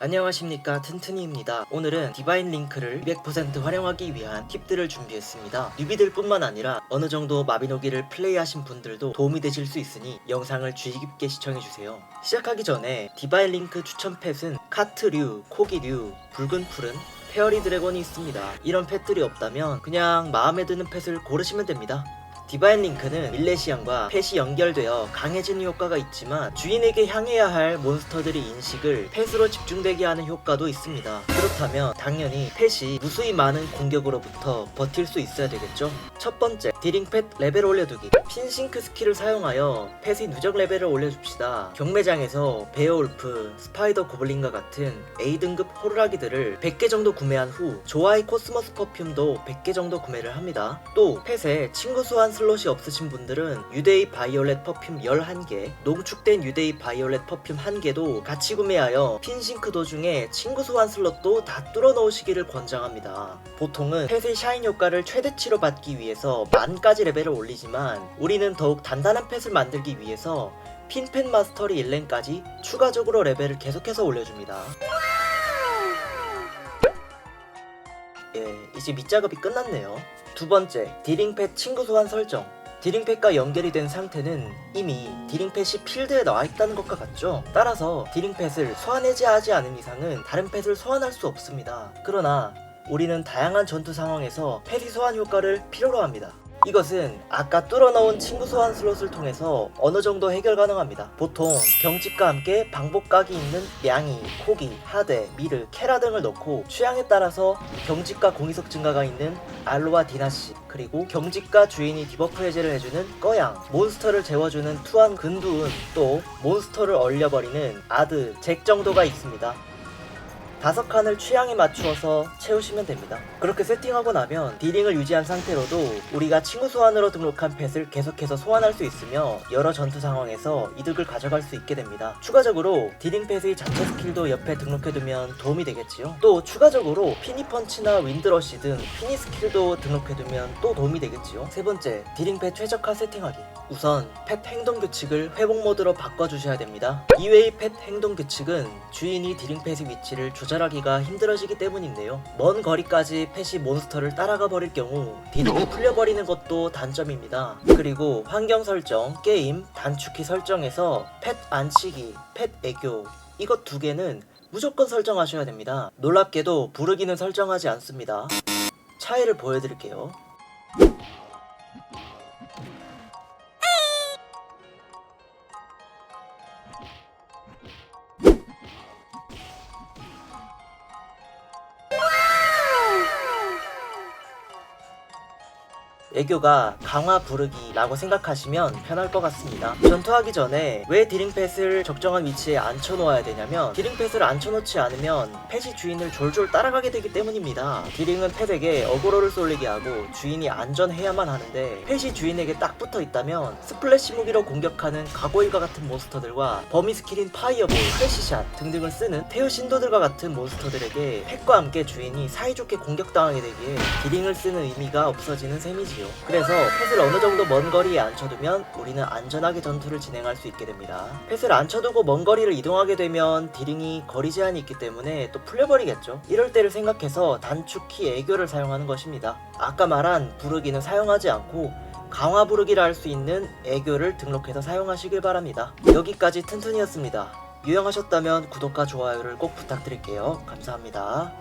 안녕하십니까 튼튼이입니다. 오늘은 디바인 링크를 200% 활용하기 위한 팁들을 준비했습니다. 뉴비들 뿐만 아니라 어느 정도 마비노기를 플레이하신 분들도 도움이 되실 수 있으니 영상을 주의 깊게 시청해주세요. 시작하기 전에 디바인 링크 추천 펫은 카트류, 코기류, 붉은 풀은 페어리 드래곤이 있습니다. 이런 펫들이 없다면 그냥 마음에 드는 펫을 고르시면 됩니다. 디바인 링크는 밀레시안과 펫이 연결되어 강해지는 효과가 있지만 주인에게 향해야 할 몬스터들의 인식을 펫으로 집중되게 하는 효과도 있습니다. 그렇다면 당연히 펫이 무수히 많은 공격으로부터 버틸 수 있어야 되겠죠? 첫 번째, 디링 펫 레벨 올려두기. 핀싱크 스킬을 사용하여 펫의 누적 레벨을 올려줍시다. 경매장에서 베어울프, 스파이더 고블린과 같은 A등급 호루라기들을 100개 정도 구매한 후 조아이 코스모스 퍼퓸도 100개 정도 구매를 합니다. 또 펫에 친구 수환 슬롯이 없으신 분들은 유데이 바이올렛 퍼퓸 11개, 농축된 유데이 바이올렛 퍼퓸 1개도 같이 구매하여 핀싱크 도중에 친구 수환 슬롯도 다 뚫어 넣으시기를 권장합니다. 보통은 펫의 샤인 효과를 최대치로 받기 위해서 만까지 레벨을 올리지만 우리는 더욱 단단한 펫을 만들기 위해서 핀펫 마스터리 1랭까지 추가적으로 레벨을 계속해서 올려줍니다. 예, 이제 밑작업이 끝났네요. 두 번째, 디링펫 친구 소환 설정. 디링펫과 연결이 된 상태는 이미 디링펫이 필드에 나와 있다는 것과 같죠? 따라서 디링펫을 소환 해제하지 않은 이상은 다른 펫을 소환할 수 없습니다. 그러나 우리는 다양한 전투 상황에서 펫이 소환 효과를 필요로 합니다. 이것은 아까 뚫어놓은 친구 소환 슬롯을 통해서 어느 정도 해결 가능합니다. 보통 경집과 함께 방복각이 있는 양이, 코기, 하대, 미르, 케라 등을 넣고 취향에 따라서 경집과 공이석 증가가 있는 알로와 디나시 그리고 경집과 주인이 디버프 해제를 해주는 꺼양 몬스터를 재워주는 투한 근두운 또 몬스터를 얼려버리는 아드, 잭 정도가 있습니다. 다섯 칸을 취향에 맞추어서 채우시면 됩니다. 그렇게 세팅하고 나면 디링을 유지한 상태로도 우리가 친구 소환으로 등록한 펫을 계속해서 소환할 수 있으며 여러 전투 상황에서 이득을 가져갈 수 있게 됩니다. 추가적으로 디링 펫의 자체 스킬도 옆에 등록해두면 도움이 되겠지요. 또 추가적으로 피니펀치나 윈드러시 등 피니 스킬도 등록해두면 또 도움이 되겠지요. 세 번째, 디링 펫 최적화 세팅하기. 우선 펫 행동 규칙을 회복 모드로 바꿔주셔야 됩니다. 이외의 펫 행동 규칙은 주인이 디링 펫의 위치를 조절하기가 힘들어지기 때문인데요. 먼 거리까지 펫이 몬스터를 따라가 버릴 경우 디링이 풀려버리는 것도 단점입니다. 그리고 환경 설정, 게임, 단축키 설정에서 펫 안치기, 펫 애교 이것 두 개는 무조건 설정하셔야 됩니다. 놀랍게도 부르기는 설정하지 않습니다. 차이를 보여드릴게요. 애교가 강화 부르기라고 생각하시면 편할 것 같습니다. 전투하기 전에 왜 디링펫을 적정한 위치에 앉혀놓아야 되냐면 디링펫을 앉혀놓지 않으면 펫이 주인을 졸졸 따라가게 되기 때문입니다. 디링은 펫에게 어그로를 쏠리게 하고 주인이 안전해야만 하는데 펫이 주인에게 딱 붙어 있다면 스플래시 무기로 공격하는 가고일과 같은 몬스터들과 범위 스킬인 파이어볼, 크래시샷 등등을 쓰는 테어 신도들과 같은 몬스터들에게 펫과 함께 주인이 사이좋게 공격당하게 되기에 디링을 쓰는 의미가 없어지는 셈이지요. 그래서 펫을 어느 정도 먼 거리에 앉혀두면 우리는 안전하게 전투를 진행할 수 있게 됩니다. 펫을 앉혀두고 먼 거리를 이동하게 되면 디링이 거리 제한이 있기 때문에 또 풀려버리겠죠. 이럴 때를 생각해서 단축키 애교를 사용하는 것입니다. 아까 말한 부르기는 사용하지 않고 강화 부르기를 할수 있는 애교를 등록해서 사용하시길 바랍니다. 여기까지 튼튼이었습니다. 유용하셨다면 구독과 좋아요를 꼭 부탁드릴게요. 감사합니다.